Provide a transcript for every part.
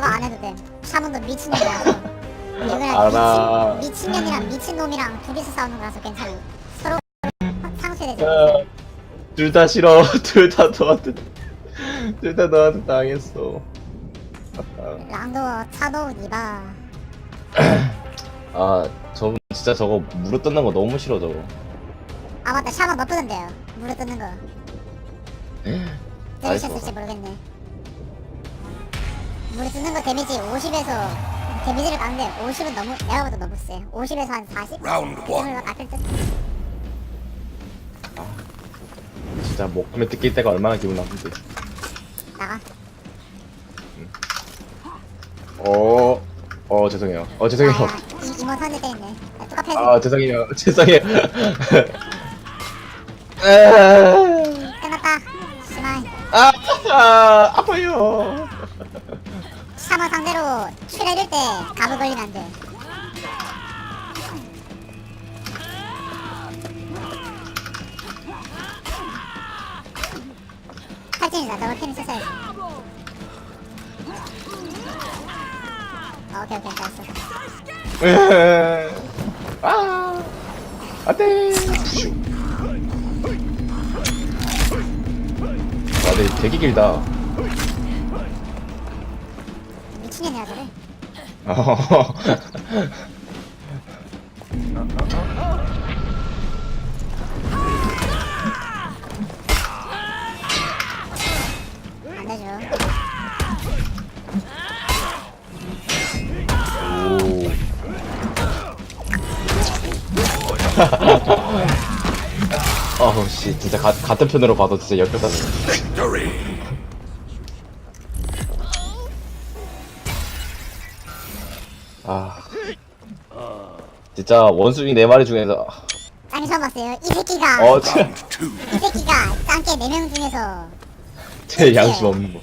사과 안 해도 돼. 샤먼도. 이거는 알아. 미친, 미친년이랑 미친놈이랑 둘이서 싸우는 거라서 괜찮아. 서로 상쇄되지. 아, 둘다 싫어. 둘 다 너한테 둘 다 너한테 당했어. 아, 랑도, 차도, 니바. 아, 저분 진짜 저거 무릎 뜯는 거 너무 싫어 저거. 아 맞다 샤먼 너프던데요. 물에 뜯는 거. 들으셨을지 모르겠네. 물에 뜯는 거 데미지 50에서 데미지를 가는데 50은 너무 내가 봐도 너무 세. 50에서 한 40? Round one. 이러면 깎을 듯. 진짜 목숨에 뜯길 때가 얼마나 기분 나쁜데. 나가. 어, 어 죄송해요. 어 죄송해요. 아, 야, 이, 이모 선에 때있네. 똑같아. 아 죄송해요. 죄송해요. 아, 끝났다. 심한. 아, 아, 아파요. 샤먼 상대로 출혈일 때 가부 걸리면 안 돼. 탈진이다. 너가 캐는 썼어야지. 어, 오케이, 오케이. 잘했어. 아, 안돼. 와, 내 되게 길다. 어. 안 되죠. 오. 어우 씨 진짜 가, 같은 편으로 봐도 진짜 역겹다 Victory. 아 진짜 원숭이 네 마리 중에서 처음 봤어요. 이 새끼가, 어 진짜 Round two. 이 새끼가 짱깨 4명 중에서 제 양심 없는 거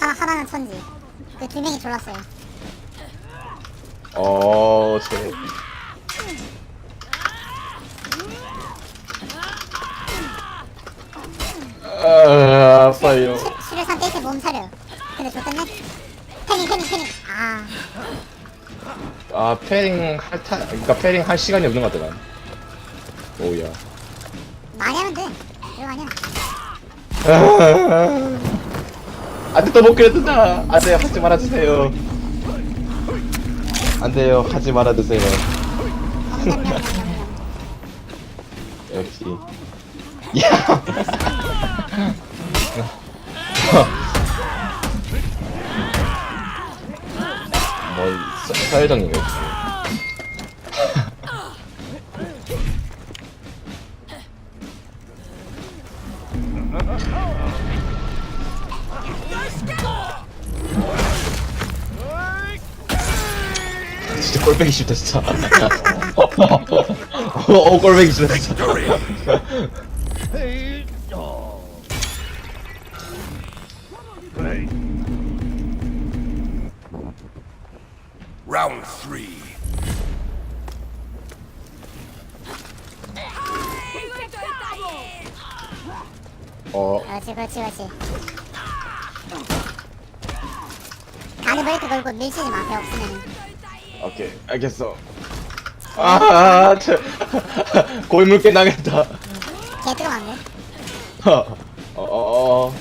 하나, 하나는 천지. 그 두 명이 졸랐어요. 어, 제. 아, 아파요. 수료산 떼이트 몸 사려. 근데 좋겠네. 패닝, 패닝. 아, 아, 패링 할 타, 그니까 패링 할 시간이 없는 것 같아, 난. 오우야. 많이 하면 돼. 이거 아니야. 안 돼, 또못 그렸다. 안 돼요, 하지 말아주세요. 안 돼요, 하지 말아주세요. 역시. 야! 사- 사회적인 거. 진짜 꼴배기 싫다, 진짜. 어, 어, 꼴배기 싫다, 진짜. Victory. Round three. 어, 그렇지, 그렇지, 그렇지. 가드 브레이크 걸고 밀치지 마, 배 없으면. 오케이, 알겠어. 아, 저, 고인물게 나겠다. 개 뜨거운데? 어, 어, 어.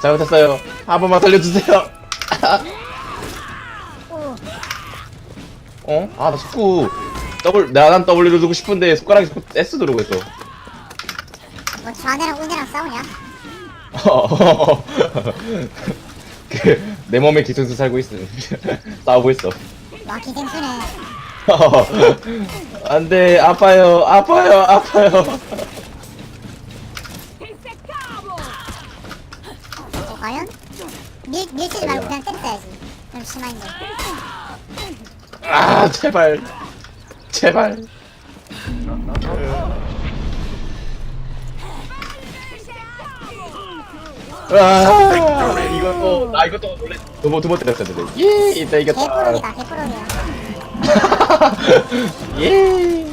잘못했어요. 한 번만 살려주세요. 오, 어? 아, 나 자꾸 더블, 나난 W를 누르고 싶은데 손가락이 자꾸 S 누르고 있어. 뭐 좌뇌랑 우뇌랑 싸우냐? 어, 그, 내 몸에 기승수 살고 있어. 싸우고 있어. 와, 기생수네. 안 돼, 아파요, 아파요, 아파요. 어, 과연? 밀, 밀치지 말고 그냥 때렸어야지. 좀 심한데. 아, 제발. 제발. 아, 이것도, 나 이것도 원래 두 번, 두번 때렸었는데. 예, 이따 이겼다. 개꾸러기다, 개꾸러기야. 예.